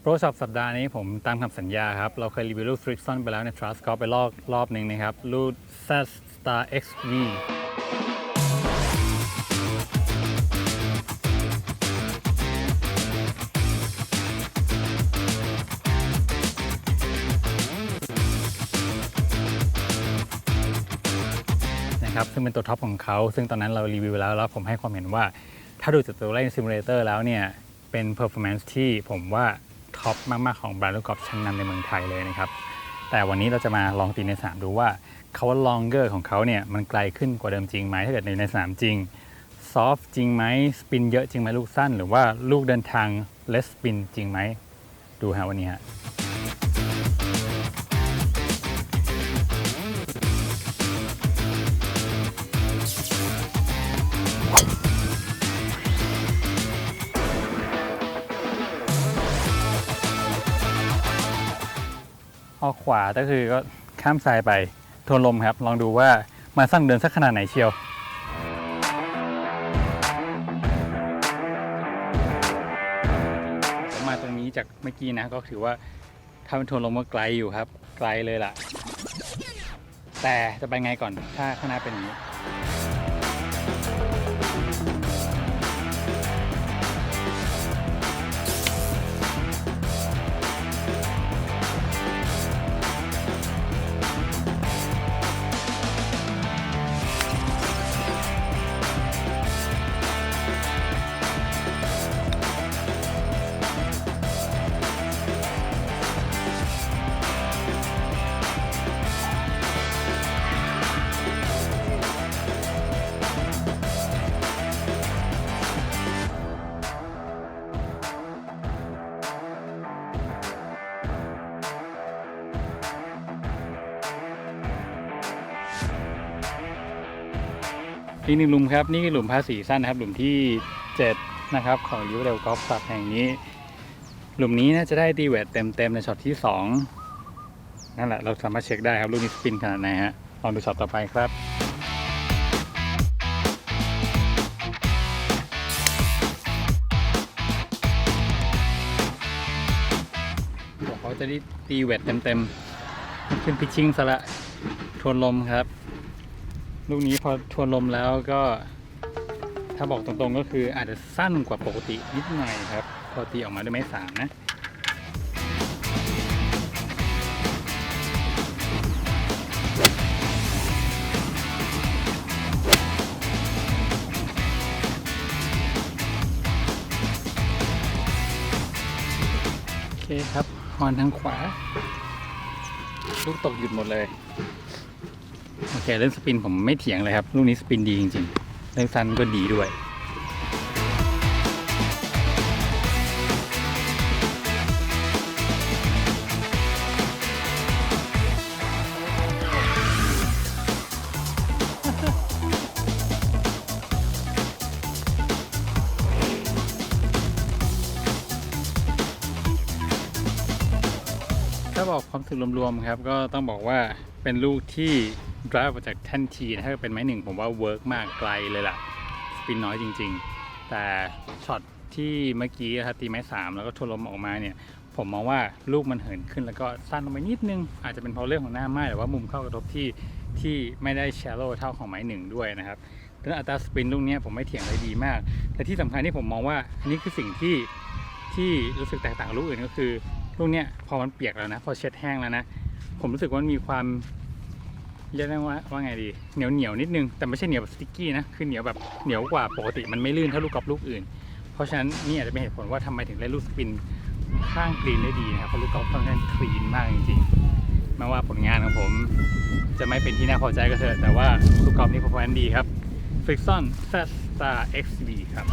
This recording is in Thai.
โปรช็อปสัปดาห์นี้ผมตามคำสัญญาครับ เราเคยรีวิวลูก Frickson ไปแล้วใน Trust Golf ไปรอบรอบหนึ่งนะครับลูก Z Star XV นะครับซึ่งเป็นตัวท็อปของเขา ซึ่งตอนนั้นเรารีวิวแล้วแล้วผมให้ความเห็นว่า ถ้าดูจากตัวเล่นซิมูเลเตอร์แล้วเนี่ย เป็น performance ที่ผมว่า ท็อปมาก ๆ ของแบรนด์ลูกกอล์ฟชั้นนำในเมืองไทยเลยนะครับ แต่วันนี้เราจะมาลองตีในสนามดูว่าเขาว่า longer ของเขาเนี่ยมันไกลขึ้นกว่าเดิมจริงไหมถ้าเกิดในในสนามจริง soft จริงไหมสปินเยอะจริงไหมลูกสั้น หรือว่าลูกเดินทาง less spin จริงไหมดูฮะวันนี้ฮะ ออกขวาก็คือก็ข้ามทรายไปทวนลมครับ ลองดูว่ามาสั้นเดินสักขนาดไหนเชียวมมาตรงนี้จากเมื่อกี้นะก็ถือว่าถ้าเป็นทวนลมก็ไกลอยู่ครับ ไกลเลยล่ะ แต่จะไปไงก่อนถ้าข้างหน้าเป็นอย่างนี้ อีกหนึ่งหลุมครับนี่คือหลุมภาษีสั้นนะครับ หลุมที่7นะครับของยูเรลกอล์ฟคลับแห่งนี้ หลุมนี้น่าจะได้ตีเวทเต็มๆในช็อตที่ 2 นั่นแหละเราสามารถเช็คได้ครับลูกนี้สปินขนาดไหนฮะลองดูช็อตต่อไปครับเขาจะได้ตีเวทเต็มๆขึ้นพิชชิ่งซะละทวนลมครับ ลูกนี้พอทวนลมแล้วก็ถ้าบอกตรงๆก็คืออาจจะสั้นกว่าปกตินิดหน่อยครับ พอตีออกมาด้วยไม้สามนะโอเคครับฮอนทางขวา ลูกตกหยุดหมดเลย โอเคเรื่องสปินผมไม่เถียงเลยครับ ลูกนี้สปินดีจริงๆ เรื่องสั้นก็ดีด้วยถ้าบอกความสึกรวมๆครับก็ต้องบอกว่า เป็นลูกที่ drive มาจากแท่นทีนะถ้าเป็นไม้หนึ่งผมว่าเวิร์กมากไกลเลยล่ะสปินน้อยจริง ๆ แต่ช็อตที่เมื่อกี้ครับตีไม้สามแล้วก็ทวนลมออกมาเนี่ย ผมมองว่าลูกมันเหินขึ้นแล้วก็สั้นลงไปนิดนึง อาจจะเป็นเพราะเรื่องของหน้าไม้หรือว่ามุมเข้ากระทบที่ที่ไม่ได้ shallow เท่าของไม้หนึ่งด้วยนะครับดังนั้นอัตราสปินลูกนี้ผมไม่เถียงเลยดีมาก แต่ที่สำคัญที่ผมมองว่าอันนี้คือสิ่งที่ที่รู้สึกแตกต่างลูกอื่นก็คือลูกเนี้ยพอมันเปียกแล้วนะ พอเช็ดแห้งแล้วนะ ผมรู้สึกว่ามันมีความเรียกได้ว่าว่าไงดีเหนียวเหนียวนิดนึงแต่ไม่ใช่เหนียวแบบสติ๊กกี้นะคือเหนียวแบบเหนียวกว่าปกติมันไม่ลื่นเท่าลูกกอล์ฟลูกอื่น เพราะฉะนั้นนี่อาจจะเป็นเหตุผลว่าทำไมถึงเล่นลูกสปินข้างกรีนได้ดีนะครับเพราะลูกกอล์ฟค่อนข้างคลีนมากจริงๆแม้ว่าผลงานของผม จะไม่เป็นที่น่าพอใจก็เถอะแต่ว่าลูกกอล์ฟนี่พอพอนดีครับ Frickson Z Star XV ครับ